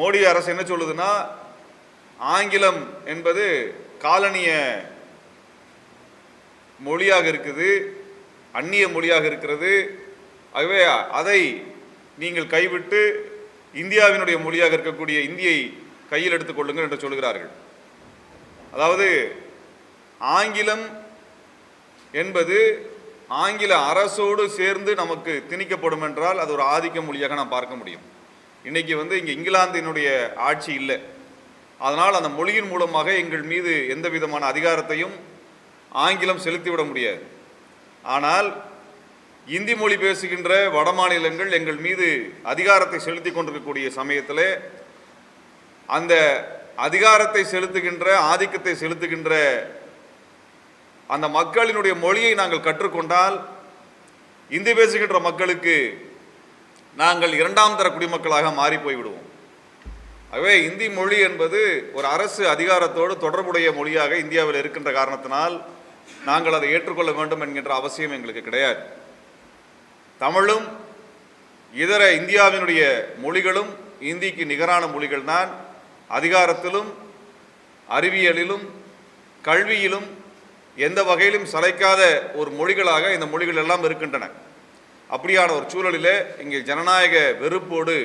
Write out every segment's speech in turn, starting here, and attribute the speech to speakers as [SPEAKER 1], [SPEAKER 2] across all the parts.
[SPEAKER 1] மோடி அரசு என்ன சொல்லுதுன்னா ஆங்கிலம் என்பது காலனிய மொழியாக இருக்குது அந்நிய மொழியாக இருக்கிறது. ஆகவே அதை நீங்கள் கைவிட்டு இந்தியாவினுடைய மொழியாக இருக்கக்கூடிய இந்தியை கையில் எடுத்துக் கொள்ளுங்கள் என்று சொல்கிறார்கள். அதாவது ஆங்கிலம் என்பது ஆங்கில அரசோடு சேர்ந்து நமக்கு திணிக்கப்படும் என்றால் அது ஒரு ஆதிக்க மொழியாக நாம் பார்க்க முடியும். இன்றைக்கி வந்து இங்கே இங்கிலாந்தினுடைய ஆட்சி இல்லை. அதனால் அந்த மொழியின் மூலமாக எங்கள் மீது எந்த விதமான அதிகாரத்தையும் ஆங்கிலம் செலுத்திவிட முடியாது. ஆனால் இந்தி மொழி பேசுகின்ற வடமாநிலங்கள் எங்கள் மீது அதிகாரத்தை செலுத்தி கொண்டிருக்கக்கூடிய சமயத்தில் அந்த அதிகாரத்தை செலுத்துகின்ற ஆதிக்கத்தை செலுத்துகின்ற அந்த மக்களினுடைய மொழியை நாங்கள் கற்றுக்கொண்டால் இந்தி பேசுகின்ற மக்களுக்கு நாங்கள் இரண்டாம் தர குடிமக்களாக மாறி போய்விடுவோம். ஆகவே இந்தி மொழி என்பது ஒரு அரசு அதிகாரத்தோடு தொடர்புடைய மொழியாக இந்தியாவில் இருக்கின்ற காரணத்தினால் நாங்கள் அதை ஏற்றுக்கொள்ள வேண்டும் என்கின்ற அவசியம் எங்களுக்கு கிடையாது. தமிழும் இதர இந்தியாவினுடைய மொழிகளும் இந்திக்கு நிகரான மொழிகள் தான் அதிகாரத்திலும் அறிவியலிலும் கல்வியிலும் எந்த வகையிலும் சளைக்காத ஒரு மொழிகளாக இந்த மொழிகள் எல்லாம் இருக்கின்றன. அப்படியான ஒரு சூழலிலே இங்கே ஜனநாயக வெறுப்போடு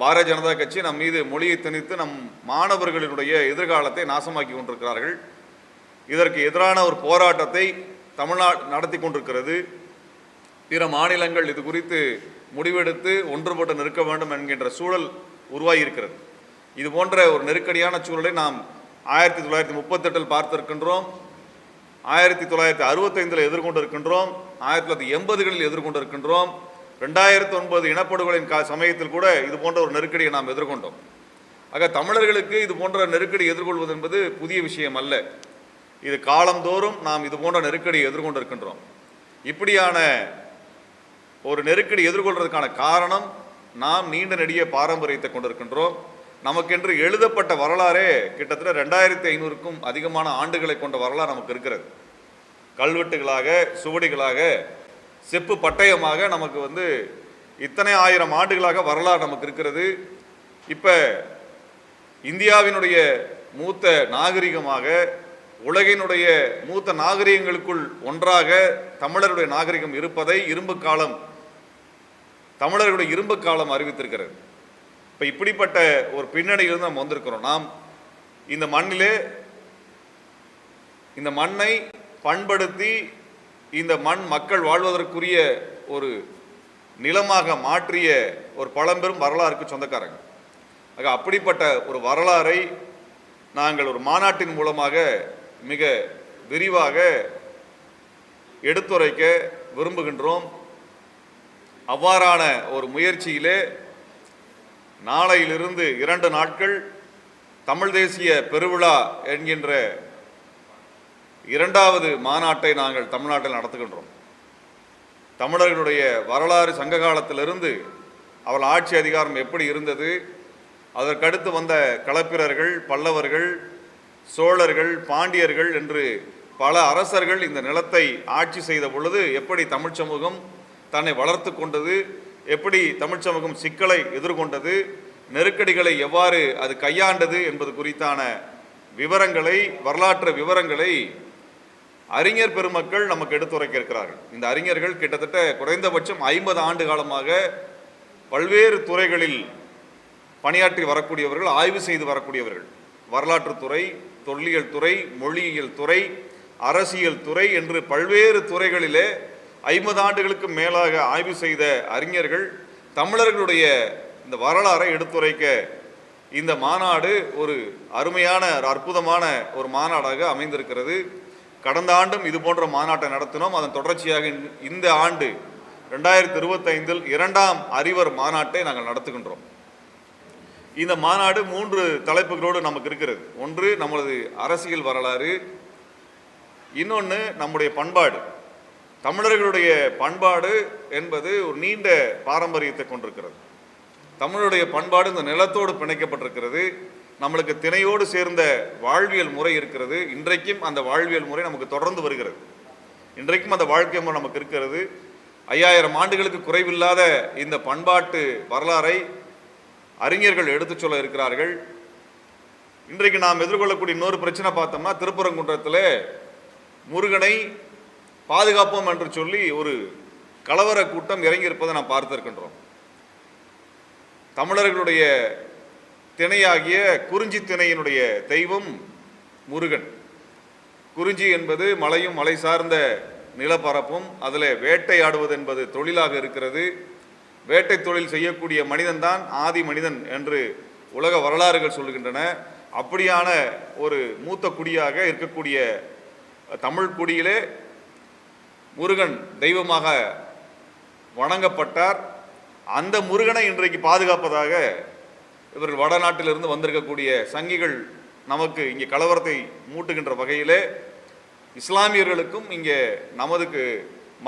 [SPEAKER 1] பாரதிய ஜனதா கட்சி நம் மீது மொழியை திணித்து நம் மாணவர்களினுடைய எதிர்காலத்தை நாசமாக்கி கொண்டிருக்கிறார்கள். இதற்கு எதிரான ஒரு போராட்டத்தை தமிழ்நாடு நடத்தி கொண்டிருக்கிறது. பிற மாநிலங்கள் இது குறித்து முடிவெடுத்து ஒன்றுபட்டு நிற்க வேண்டும் என்கின்ற சூழல் உருவாகியிருக்கிறது. இது போன்ற ஒரு நெருக்கடியான சூழலை நாம் ஆயிரத்தி தொள்ளாயிரத்தி முப்பத்தெட்டில் பார்த்திருக்கின்றோம். ஆயிரத்தி தொள்ளாயிரத்தி அறுபத்தைந்தில் எதிர்கொண்டு இருக்கின்றோம் ஆயிரத்தி தொள்ளாயிரத்தி எண்பதுகளில் எதிர்கொண்டு இருக்கின்றோம் ரெண்டாயிரத்தி ஒன்பது இனப்படுகொலையின் கா சமயத்தில் கூட இது போன்ற ஒரு நெருக்கடியை நாம் எதிர்கொண்டோம். ஆக தமிழர்களுக்கு இது போன்ற நெருக்கடி எதிர்கொள்வது என்பது புதிய விஷயம் அல்ல. இது காலந்தோறும் நாம் இது போன்ற நெருக்கடியை எதிர்கொண்டு இருக்கின்றோம் இப்படியான ஒரு நெருக்கடி எதிர்கொள்வதற்கான காரணம் நாம் நீண்ட நெடிய பாரம்பரியத்தை கொண்டிருக்கின்றோம். நமக்கென்று எழுதப்பட்ட வரலாறே கிட்டத்தட்ட ரெண்டாயிரத்தி ஐநூறுக்கும் அதிகமான ஆண்டுகளை கொண்ட வரலாறு நமக்கு இருக்கிறது. கல்வெட்டுகளாக சுவடிகளாக செப்பு பட்டயமாக நமக்கு வந்து இத்தனை ஆயிரம் ஆண்டுகளாக வரலாறு நமக்கு இருக்கிறது. இப்போ இந்தியாவினுடைய மூத்த நாகரிகமாக உலகினுடைய மூத்த நாகரிகங்களுக்குள் ஒன்றாக தமிழருடைய நாகரிகம் இருப்பதை இரும்பு காலம் தமிழர்களுடைய இரும்பு காலம் அறிவித்திருக்கிறது. இப்போ இப்படிப்பட்ட ஒரு பின்னணியிலிருந்து நம்ம வந்திருக்கிறோம். நாம் இந்த மண்ணிலே இந்த மண்ணை பண்படுத்தி இந்த மண் மக்கள் வாழ்வதற்குரிய ஒரு நிலமாக மாற்றிய ஒரு பழம்பெரும் வரலாறுக்கு சொந்தக்காரங்க. ஆக அப்படிப்பட்ட ஒரு வரலாறை நாங்கள் ஒரு மாநாட்டின் மூலமாக மிக விரிவாக எடுத்துரைக்க விரும்புகின்றோம். அவ்வாறான ஒரு முயற்சியிலே நாளையிலிருந்து இரண்டு நாட்கள் தமிழ் தேசிய பெருவிழா என்கின்ற இரண்டாவது மாநாட்டை நாங்கள் தமிழ்நாட்டில் நடத்துகின்றோம். தமிழர்களுடைய வரலாறு சங்க காலத்திலிருந்து அவள் ஆட்சி அதிகாரம் எப்படி இருந்தது அதற்கடுத்து வந்த களப்பிரர்கள் பல்லவர்கள் சோழர்கள் பாண்டியர்கள் என்று பல அரசர்கள் இந்த நிலத்தை ஆட்சி செய்த பொழுது எப்படி தமிழ் சமூகம் தன்னை வளர்த்து கொண்டது எப்படி தமிழ் சமூகம் சிக்கலை எதிர்கொண்டது நெருக்கடிகளை எவ்வாறு அது கையாண்டது என்பது குறித்தான விவரங்களை வரலாற்று விவரங்களை அறிஞர் பெருமக்கள் நமக்கு எடுத்துரைக்க இருக்கிறார்கள். இந்த அறிஞர்கள் கிட்டத்தட்ட குறைந்தபட்சம் ஐம்பது ஆண்டு காலமாக பல்வேறு துறைகளில் பணியாற்றி வரக்கூடியவர்கள் ஆய்வு செய்து வரக்கூடியவர்கள். வரலாற்றுத்துறை தொல்லியல் துறை மொழியியல் துறை அரசியல் துறை என்று பல்வேறு துறைகளிலே ஐம்பது ஆண்டுகளுக்கு மேலாக ஆய்வு செய்த அறிஞர்கள் தமிழர்களுடைய இந்த வரலாறை எடுத்துரைக்க இந்த மாநாடு ஒரு அருமையான ஒரு அற்புதமான ஒரு மாநாடாக அமைந்திருக்கிறது. கடந்த ஆண்டும் இது போன்ற மாநாட்டை நடத்தினோம். அதன் தொடர்ச்சியாக இந்த- இந்த ஆண்டு ரெண்டாயிரத்தி இருபத்தைந்தில் இரண்டாம் அறிவர் மாநாட்டை நாங்கள் நடத்துகின்றோம். இந்த மாநாடு மூன்று தலைப்புகளோடு நமக்கு இருக்கிறது. ஒன்று நமது அரசியல் வரலாறு. இன்னொன்று நம்முடைய பண்பாடு. தமிழர்களுடைய பண்பாடு என்பது ஒரு நீண்ட பாரம்பரியத்தை கொண்டிருக்கிறது. தமிழுடைய பண்பாடு இந்த நிலத்தோடு பிணைக்கப்பட்டிருக்கிறது. நம்மளுக்கு திணையோடு சேர்ந்த வாழ்வியல் முறை இருக்கிறது. இன்றைக்கும் அந்த வாழ்வியல் முறை நமக்கு தொடர்ந்து வருகிறது. இன்றைக்கும் அந்த வாழ்க்கை முறை நமக்கு இருக்கிறது. ஐயாயிரம் ஆண்டுகளுக்கு குறைவில்லாத இந்த பண்பாட்டு வரலாறை அறிஞர்கள் எடுத்துச் சொல்ல இருக்கிறார்கள். இன்றைக்கு நாம் எதிர்கொள்ளக்கூடிய இன்னொரு பிரச்சனை பார்த்தோம்னா திருப்பரங்குன்றத்தில் முருகனை பாதுகாப்போம் என்று சொல்லி ஒரு கலவர கூட்டம் இறங்கியிருப்பதை நாம் பார்த்திருக்கின்றோம். தமிழர்களுடைய திணையாகிய குறிஞ்சி திணையினுடைய தெய்வம் முருகன். குறிஞ்சி என்பது மலையும் மலை சார்ந்த நிலப்பரப்பும் அதில் வேட்டையாடுவது என்பது தொழிலாக இருக்கிறது. வேட்டை தொழில் செய்யக்கூடிய மனிதன்தான் ஆதி மனிதன் என்று உலக வரலாறுகள் சொல்கின்றன அப்படியான ஒரு மூத்த குடியாக இருக்கக்கூடிய தமிழ் குடியிலே முருகன் தெய்வமாக வணங்கப்பட்டார். அந்த முருகனை இன்றைக்கு பாதுகாப்பதாக இவர்கள் வடநாட்டிலிருந்து வந்திருக்கக்கூடிய சங்கிகள் நமக்கு இங்கே கலவரத்தை மூட்டுகின்ற வகையிலே இஸ்லாமியர்களுக்கும் இங்கே நமதுக்கு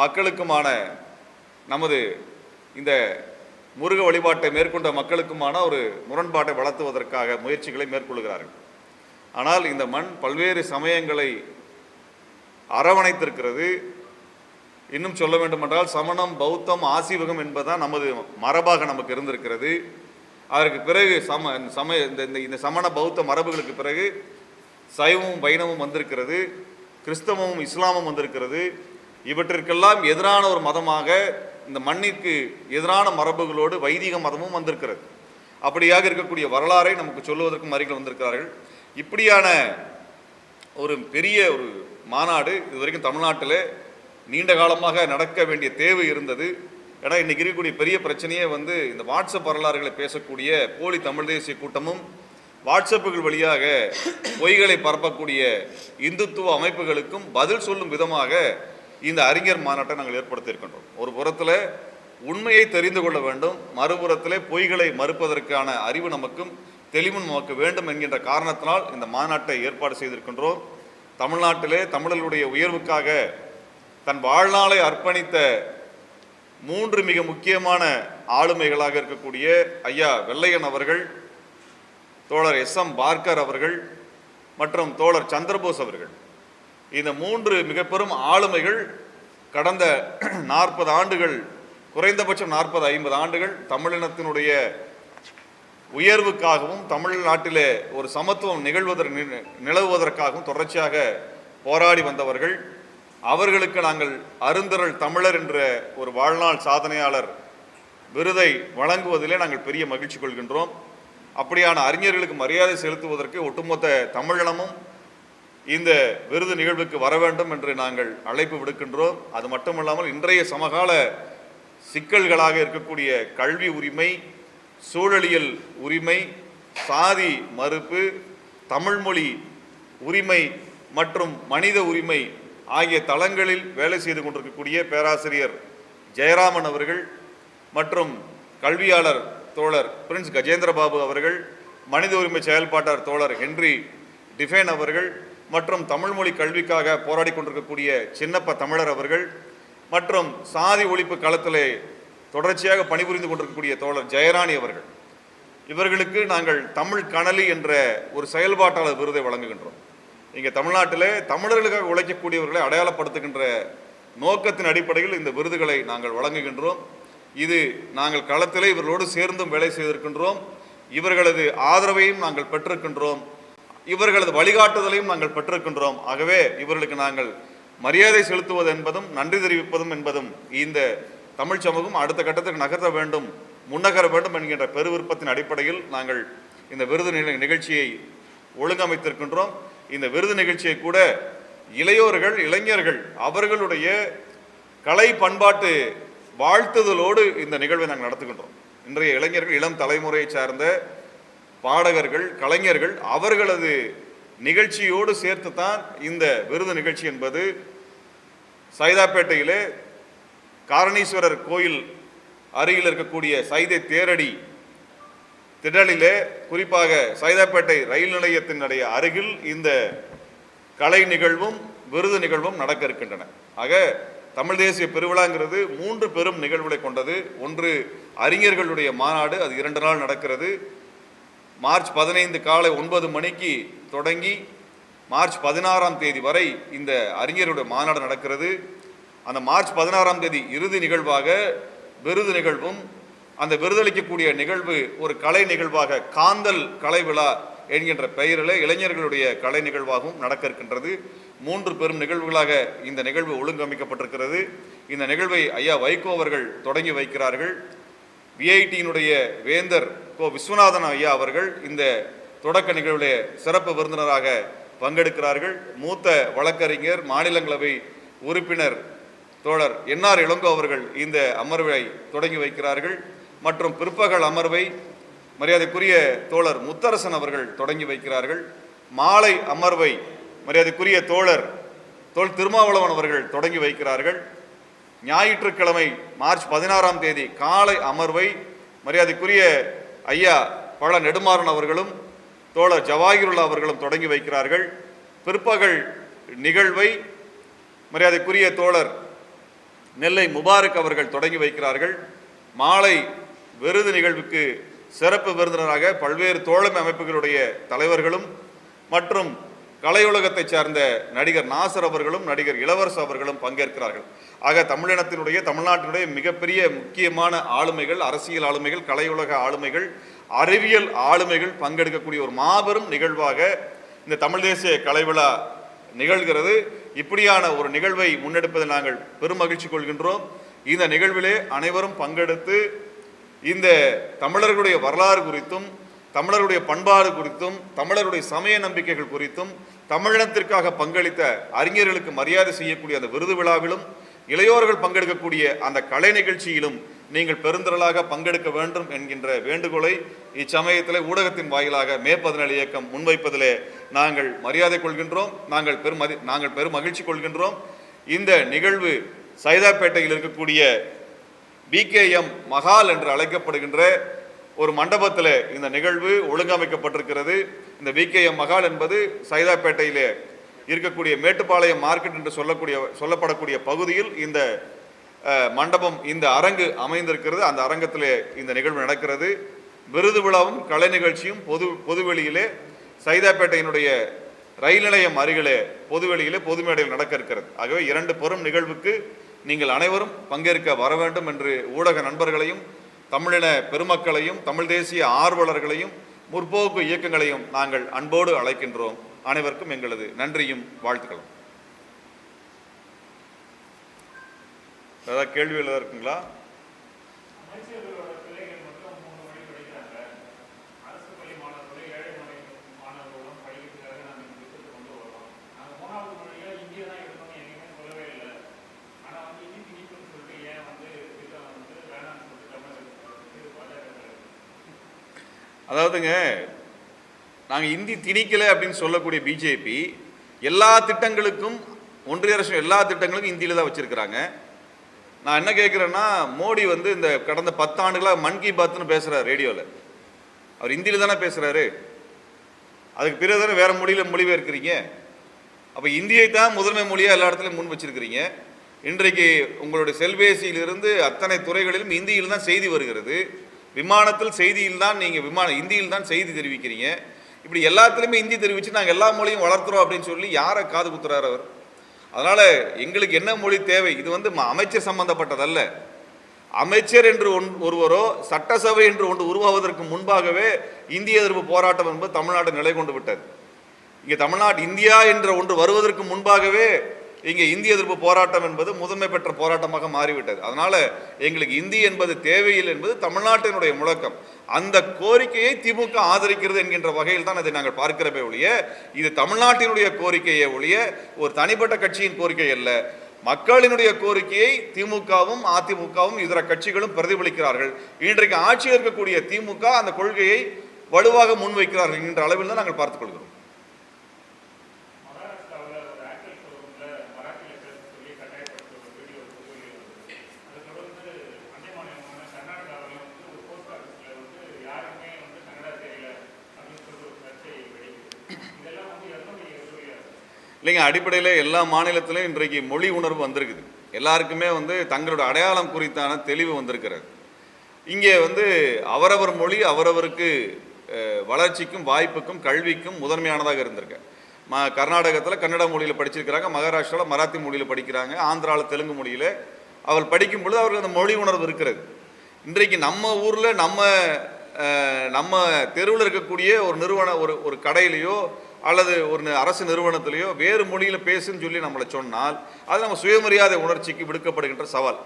[SPEAKER 1] மக்களுக்குமான நமது இந்த முருக வழிபாட்டை மேற்கொண்ட மக்களுக்குமான ஒரு முரண்பாட்டை வளர்த்துவதற்காக முயற்சிகளை மேற்கொள்கிறார்கள். ஆனால் இந்த மண் பல்வேறு சமயங்களை அரவணைத்திருக்கிறது. இன்னும் சொல்ல வேண்டுமென்றால் சமணம் பௌத்தம் ஆசீவகம் என்பதுதான் நமது மரபாக நமக்கு இருந்திருக்கிறது. அதற்கு பிறகு சம சமய இந்த இந்த- இந்த சமண பௌத்த மரபுகளுக்கு பிறகு சைவமும் வைணவமும் வந்திருக்கிறது. கிறிஸ்தவமும் இஸ்லாமும் வந்திருக்கிறது. இவற்றிற்கெல்லாம் எதிரான ஒரு மதமாக இந்த மண்ணிற்கு எதிரான மரபுகளோடு வைதிக மதமும் வந்திருக்கிறது. அப்படியாக இருக்கக்கூடிய வரலாறை நமக்கு சொல்லுவதற்கும் அருகில் வந்திருக்கிறார்கள். இப்படியான ஒரு பெரிய ஒரு மாநாடு இது வரைக்கும் தமிழ்நாட்டில் நீண்ட காலமாக நடக்க வேண்டிய தேவை இருந்தது. ஏன்னா இன்றைக்கி இருக்கக்கூடிய பெரிய பிரச்சனையே வந்து இந்த வாட்ஸ்அப் வரலாறுகளை பேசக்கூடிய போலி தமிழ் தேசிய கூட்டமும் வாட்ஸ்அப்புகள் வழியாக பொய்களை பரப்பக்கூடிய இந்துத்துவ அமைப்புகளுக்கும் பதில் சொல்லும் விதமாக இந்த அறிஞர் மாநாட்டை நாங்கள் ஏற்படுத்தியிருக்கின்றோம். ஒரு புறத்தில் உண்மையை தெரிந்து கொள்ள வேண்டும் மறுபுறத்திலே பொய்களை மறுப்பதற்கான அறிவு நமக்கும் தெளிவும் நமக்கு வேண்டும் என்கின்ற காரணத்தினால் இந்த மாநாட்டை ஏற்பாடு செய்திருக்கின்றோம். தமிழ்நாட்டிலே தமிழர்களுடைய உயர்வுக்காக தன் வாழ்நாளை அர்ப்பணித்த மூன்று மிக முக்கியமான ஆளுமைகளாக இருக்கக்கூடிய ஐயா வெள்ளையன் அவர்கள் தோழர் எஸ் எம் பார்க்கர் அவர்கள் மற்றும் தோழர் சந்திரபோஸ் அவர்கள். இந்த மூன்று மிக பெரும் ஆளுமைகள் கடந்த நாற்பது ஆண்டுகள் குறைந்தபட்சம் நாற்பது ஐம்பது ஆண்டுகள் தமிழினத்தினுடைய உயர்வுக்காகவும் தமிழ்நாட்டிலே ஒரு சமத்துவம் நிகழ்வதற்கு நி- நிலவுவதற்காகவும் தொடர்ச்சியாக போராடி வந்தவர்கள். அவர்களுக்கு நாங்கள் அருந்தரல் தமிழர் என்ற ஒரு வாழ்நாள் சாதனையாளர் விருதை வழங்குவதிலே நாங்கள் பெரிய மகிழ்ச்சி கொள்கின்றோம். அப்படியான அறிஞர்களுக்கு மரியாதை செலுத்துவதற்கு ஒட்டுமொத்த தமிழினமும் இந்த விருது நிகழ்வுக்கு வர வேண்டும் என்று நாங்கள் அழைப்பு விடுக்கின்றோம். அது மட்டுமல்லாமல் இன்றைய சமகால சிக்கல்களாக இருக்கக்கூடிய கல்வி உரிமை சூழலியல் உரிமை சாதி மறுப்பு தமிழ்மொழி உரிமை மற்றும் மனித உரிமை ஆகிய தளங்களில் வேலை செய்து கொண்டிருக்கக்கூடிய பேராசிரியர் ஜெயராமன் அவர்கள் மற்றும் கல்வியாளர் தோழர் பிரின்ஸ் கஜேந்திரபாபு அவர்கள் மனித உரிமை செயல்பாட்டாளர் தோழர் ஹென்றி டிஃபேன் அவர்கள் மற்றும் தமிழ்மொழி கல்விக்காக போராடி கொண்டிருக்கக்கூடிய சின்னப்ப தமிழர் அவர்கள் மற்றும் சாதி ஒழிப்பு களத்திலே தொடர்ச்சியாக பணிபுரிந்து கொண்டிருக்கக்கூடிய தோழர் ஜெயராணி அவர்கள். இவர்களுக்கு நாங்கள் தமிழ் கணலி என்ற ஒரு செயல்பாட்டாளர் விருதை வழங்குகின்றோம். இங்கே தமிழ்நாட்டிலே தமிழர்களுக்காக உழைக்கக்கூடியவர்களை அடையாளப்படுத்துகின்ற நோக்கத்தின் அடிப்படையில் இந்த விருதுகளை நாங்கள் வழங்குகின்றோம். இது நாங்கள் களத்திலே இவர்களோடு சேர்ந்தும் வேலை செய்திருக்கின்றோம். இவர்களது ஆதரவையும் நாங்கள் பெற்றிருக்கின்றோம். இவர்களது வழிகாட்டுதலையும் நாங்கள் பெற்றிருக்கின்றோம். ஆகவே இவர்களுக்கு நாங்கள் மரியாதை செலுத்துவது என்பதும் நன்றி தெரிவிப்பதும் என்பதும் இந்த தமிழ் சமூகம் அடுத்த கட்டத்துக்கு நகர்த்த வேண்டும் முன்னகர வேண்டும் என்கின்ற பெருவிருப்பத்தின் அடிப்படையில் நாங்கள் இந்த விருது நிகழ்ச்சியை ஒழுங்கமைத்திருக்கின்றோம். இந்த விருது நிகழ்ச்சியை கூட இளையோர்கள் இளைஞர்கள் அவர்களுடைய கலை பண்பாட்டு வாழ்த்துதலோடு இந்த நிகழ்வை நாங்கள் நடத்துகின்றோம். இன்றைய இளைஞர்கள் இளம் தலைமுறையை சார்ந்த பாடகர்கள் கலைஞர்கள் அவர்களது நிகழ்ச்சியோடு சேர்த்து தான் இந்த விருது நிகழ்ச்சி என்பது சைதாப்பேட்டையிலே காரணீஸ்வரர் கோயில் அருகில் இருக்கக்கூடிய சைதை தேரடி திடலிலே குறிப்பாக சைதாப்பேட்டை ரயில் நிலையத்தினுடைய அருகில் இந்த கலை நிகழ்வும் விருது நிகழ்வும் நடக்க இருக்கின்றன ஆக தமிழ் தேசிய பெருவிழாங்கிறது மூன்று பெரும் நிகழ்வுகளை கொண்டது. ஒன்று அறிஞர்களுடைய மாநாடு அது இரண்டு நாள் நடக்கிறது. மார்ச் பதினைந்து காலை ஒன்பது மணிக்கு தொடங்கி மார்ச் பதினாறாம் தேதி வரை இந்த அறிஞருடைய மாநாடு நடக்கிறது. அந்த மார்ச் பதினாறாம் தேதி இறுதி நிகழ்வாக விருது நிகழ்வும் அந்த விருதளிக்கக்கூடிய நிகழ்வு ஒரு கலை நிகழ்வாக காந்தல் கலை விழா என்கின்ற பெயரில் இளைஞர்களுடைய கலை நிகழ்வாகவும் நடக்க இருக்கின்றது மூன்று பெரும் நிகழ்வுகளாக இந்த நிகழ்வு ஒழுங்கமைக்கப்பட்டிருக்கிறது. இந்த நிகழ்வை ஐயா வைகோ அவர்கள் தொடங்கி வைக்கிறார்கள். விஐடியினுடைய வேந்தர் கோ விஸ்வநாதன் ஐயா அவர்கள் இந்த தொடக்க நிகழ்வுடைய சிறப்பு விருந்தினராக பங்கெடுக்கிறார்கள். மூத்த வழக்கறிஞர் மாநிலங்களவை உறுப்பினர் தோழர் என்ஆர் இளங்கோ அவர்கள் இந்த அமர்வை தொடங்கி வைக்கிறார்கள். மற்றும் பிற்பகல் அமர்வை மரியாதைக்குரிய தோழர் முத்தரசன் அவர்கள் தொடங்கி வைக்கிறார்கள். மாலை அமர்வை மரியாதைக்குரிய தோழர் தோல் திருமாவளவன் அவர்கள் தொடங்கி வைக்கிறார்கள். ஞாயிற்றுக்கிழமை மார்ச் பதினாறாம் தேதி காலை அமர்வை மரியாதைக்குரிய ஐயா பழ நெடுமாறன் அவர்களும் தோழர் ஜவாஹிருல்லா அவர்களும் தொடங்கி வைக்கிறார்கள். பிற்பகல் நிகழ்வை மரியாதைக்குரிய தோழர் நெல்லை முபாரக் அவர்கள் தொடங்கி வைக்கிறார்கள். மாலை விருது நிகழ்வுக்கு சிறப்பு விருந்தினராக பல்வேறு தோழமை அமைப்புகளுடைய தலைவர்களும் மற்றும் கலையுலகத்தைச் சார்ந்த நடிகர் நாசர் அவர்களும் நடிகர் இளவரசு அவர்களும் பங்கேற்கிறார்கள். ஆக தமிழினத்தினுடைய தமிழ்நாட்டினுடைய மிகப்பெரிய முக்கியமான ஆளுமைகள் அரசியல் ஆளுமைகள் கலையுலக ஆளுமைகள் அறிவியல் ஆளுமைகள் பங்கெடுக்கக்கூடிய ஒரு மாபெரும் நிகழ்வாக இந்த தமிழ் தேசிய கலைவிழா நிகழ்கிறது. இப்படியான ஒரு நிகழ்வை முன்னெடுப்பதில் நாங்கள் பெரும் மகிழ்ச்சி கொள்கின்றோம். இந்த நிகழ்விலே அனைவரும் பங்கெடுத்து இந்த தமிழர்களுடைய வரலாறு குறித்தும் தமிழருடைய பண்பாடு குறித்தும் தமிழருடைய சமய நம்பிக்கைகள் குறித்தும் தமிழினத்திற்காக பங்களித்த அறிஞர்களுக்கு மரியாதை செய்யக்கூடிய அந்த விருது விழாவிலும் இளையோர்கள் பங்கெடுக்கக்கூடிய அந்த கலை நிகழ்ச்சியிலும் நீங்கள் பெருந்திரளாக பங்கெடுக்க வேண்டும் என்கின்ற வேண்டுகோளை இச்சமயத்தில் ஊடகத்தின் வாயிலாக மே பதினேழு இயக்கம் முன்வைப்பதிலே நாங்கள் மரியாதை கொள்கின்றோம் நாங்கள் பெரும் நாங்கள் பெரும் மகிழ்ச்சி கொள்கின்றோம். இந்த நிகழ்வு சைதாப்பேட்டையில் இருக்கக்கூடிய பிகேஎம் மகால் என்று அழைக்கப்படுகின்ற ஒரு மண்டபத்தில் இந்த நிகழ்வு ஒழுங்கமைக்கப்பட்டிருக்கிறது. இந்த பிகேஎம் மகால் என்பது சைதாப்பேட்டையிலே இருக்கக்கூடிய மேட்டுப்பாளையம் மார்க்கெட் என்று சொல்லக்கூடிய சொல்லப்படக்கூடிய பகுதியில் இந்த மண்டபம் இந்த அரங்கு அமைந்திருக்கிறது. அந்த அரங்கத்தில் இந்த நிகழ்வு நடக்கிறது. விருது விழாவும் கலை நிகழ்ச்சியும் பொது பொதுவெளியிலே சைதாப்பேட்டையினுடைய ரயில் நிலையம் அருகிலே பொதுவெளியிலே பொது மேடையில் நடக்க இருக்கிறது. ஆகவே இரண்டு பெரும் நிகழ்வுக்கு நீங்கள் அனைவரும் பங்கேற்க வர வேண்டும் என்று ஊடக நண்பர்களையும் தமிழின பெருமக்களையும் தமிழ் தேசிய ஆர்வலர்களையும் முற்போக்கு இயக்கங்களையும் நாங்கள் அன்போடு அழைக்கின்றோம். அனைவருக்கும் எங்களது நன்றியும் வாழ்த்துக்களும். ஏதாவது கேள்வி எழுத இருக்குங்களா
[SPEAKER 2] அமைச்சர்களோட பிள்ளைகள் மட்டும் மூணு மணி படிக்கிறாங்க அரசு பள்ளி மாணவர்கள் ஏழை மொழி மாணவர்களும் படிக்கிறதுக்காக நாங்கள் இந்த திட்டத்தை கொண்டு வரோம் நாங்கள் மூணாவது மொழியா இந்திய தான் இருக்கணும்னு எங்கேயுமே சொல்லவே இல்லை ஆனால் வந்து இந்தி திணிப்புன்னு சொல்லிட்டு ஏன் வந்து திட்டம் வந்து வேணாம்னு சொல்லிட்டு தமிழகத்துக்கு பாஜக
[SPEAKER 1] அதாவதுங்க நாங்கள் இந்தி திணிக்கலை அப்படின்னு சொல்லக்கூடிய பிஜேபி எல்லா திட்டங்களுக்கும் ஒன்றிய அரசு எல்லா திட்டங்களுக்கும் இந்தியில் தான் வச்சிருக்கிறாங்க. நான் என்ன கேட்குறேன்னா மோடி வந்து இந்த கடந்த பத்தாண்டுகளாக மன் கி பாத்னு பேசுகிறார் ரேடியோவில் அவர் இந்தியில தானே பேசுகிறாரு அதுக்கு பிறகு தானே வேறு மொழியில் மொழிபெயர்க்கிறீங்க. அப்போ இந்தியை தான் முதன்மை மொழியாக எல்லா இடத்துலையும் முன் வச்சுருக்கிறீங்க. இன்றைக்கு உங்களுடைய செல்பேசியிலிருந்து அத்தனை துறைகளிலும் இந்தியில் தான் செய்தி வருகிறது. விமானத்தில் செய்தியில் தான் நீங்கள் விமான இந்தியில் தான் செய்தி தெரிவிக்கிறீங்க. இப்படி எல்லாத்துலேயுமே இந்தி தெரிவித்து நாங்கள் எல்லா மொழியும் வளர்த்துறோம் அப்படின்னு சொல்லி யாரை காது குத்துறாரு அவர்? அதனால் எங்களுக்கு என்ன மொழி தேவை? இது வந்து ம- அமைச்சர் சம்பந்தப்பட்டதல்ல. அமைச்சர் என்று ஒன் ஒருவரோ சட்டசபை என்று ஒன்று உருவாவதற்கு முன்பாகவே இந்திய எதிர்ப்பு போராட்டம் என்பது தமிழ்நாடு நிலை கொண்டு விட்டது. இங்கே தமிழ்நாடு இந்தியா என்ற ஒன்று வருவதற்கு முன்பாகவே இங்கே இந்திய எதிர்ப்பு போராட்டம் என்பது முதன்மை பெற்ற போராட்டமாக மாறிவிட்டது. அதனால் எங்களுக்கு இந்தி என்பது தேவையில்லை என்பது தமிழ்நாட்டினுடைய முழக்கம். அந்த கோரிக்கையை திமுக ஆதரிக்கிறது என்கின்ற வகையில் தான் அதை நாங்கள் பார்க்கிறப்பே ஒழிய இது தமிழ்நாட்டினுடைய கோரிக்கையை ஒழிய ஒரு தனிப்பட்ட கட்சியின் கோரிக்கை அல்ல. மக்களினுடைய கோரிக்கையை திமுகவும் அதிமுகவும் இதர கட்சிகளும் பிரதிபலிக்கிறார்கள். இன்றைக்கு ஆட்சியில் இருக்கக்கூடிய திமுக அந்த கொள்கையை வலுவாக முன்வைக்கிறார்கள் என்கின்ற அளவில் தான் நாங்கள் பார்த்துக் இல்லைங்க அடிப்படையில் எல்லா மாநிலத்திலும் இன்றைக்கு மொழி உணர்வு வந்திருக்குது. எல்லாருக்குமே வந்து தங்களோட அடையாளம் குறித்தான தெளிவு வந்திருக்கிறது. இங்கே வந்து அவரவர் மொழி அவரவருக்கு வளர்ச்சிக்கும் வாய்ப்புக்கும் கல்விக்கும் முதன்மையானதாக இருந்திருக்கு. ம கர்நாடகத்தில் கன்னட மொழியில் படிச்சிருக்கிறாங்க மகாராஷ்டிராவில் மராத்தி மொழியில் படிக்கிறாங்க ஆந்திராவில் தெலுங்கு மொழியில். அவள் படிக்கும் பொழுது அவருக்கு அந்த மொழி உணர்வு இருக்கிறது. இன்றைக்கு நம்ம ஊரில் நம்ம நம்ம தெருவில் இருக்கக்கூடிய ஒரு நிறுவன ஒரு ஒரு கடையிலையோ அல்லது ஒரு அரசு நிறுவனத்திலேயோ வேறு மொழியில் பேசுன்னு சொல்லி நம்மளை சொன்னால் அது நம்ம சுயமரியாதை உணர்ச்சிக்கு விடுக்கப்படுகின்ற சவால்.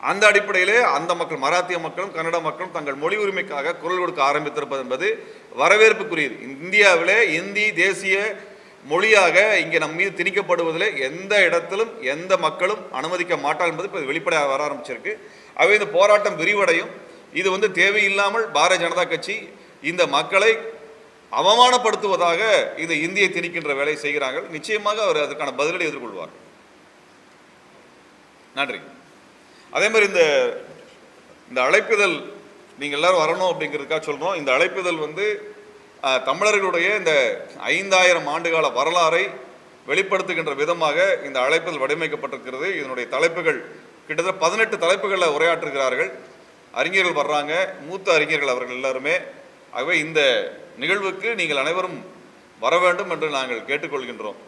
[SPEAKER 1] அந்த அடிப்படையிலே அந்த மக்கள் மராத்திய மக்களும் கன்னட மக்களும் தங்கள் மொழி உரிமைக்காக குரல் கொடுக்க ஆரம்பித்திருப்பது என்பது வரவேற்புக்குரியது. இந்தியாவிலே இந்தி தேசிய மொழியாக இங்கே நம் மீது திணிக்கப்படுவதில் எந்த இடத்திலும் எந்த மக்களும் அனுமதிக்க மாட்டார் என்பது இப்போ வெளிப்படையாக வர ஆரம்பிச்சிருக்கு. ஆகவே இந்த போராட்டம் விரிவடையும். இது வந்து தேவையில்லாமல் பாரதிய ஜனதா கட்சி இந்த மக்களை அவமானப்படுத்துவதாக இந்த இந்தியை திணிக்கின்ற வேலையை செய்கிறார்கள். நிச்சயமாக அவர் அதற்கான பதிலடி எதிர்கொள்வார். நன்றி. அதே மாதிரி இந்த இந்த அழைப்புதல் நீங்கள் எல்லாரும் வரணும் அப்படிங்கிறதுக்காக சொல்கிறோம் இந்த அழைப்புதல் வந்து தமிழர்களுடைய இந்த ஐந்தாயிரம் ஆண்டுகால வரலாறை வெளிப்படுத்துகின்ற விதமாக இந்த அழைப்புதல் வடிவமைக்கப்பட்டிருக்கிறது. இதனுடைய தலைப்புகள் கிட்டத்தட்ட பதினெட்டு தலைப்புகளில் உரையாற்றுகிறார்கள். அறிஞர்கள் வர்றாங்க. மூத்த அறிஞர்கள் அவர்கள் எல்லாருமே. ஆகவே இந்த நிகழ்வுக்கு நீங்கள் அனைவரும் வர வேண்டும் என்று நாங்கள் கேட்டுக்கொள்கின்றோம்.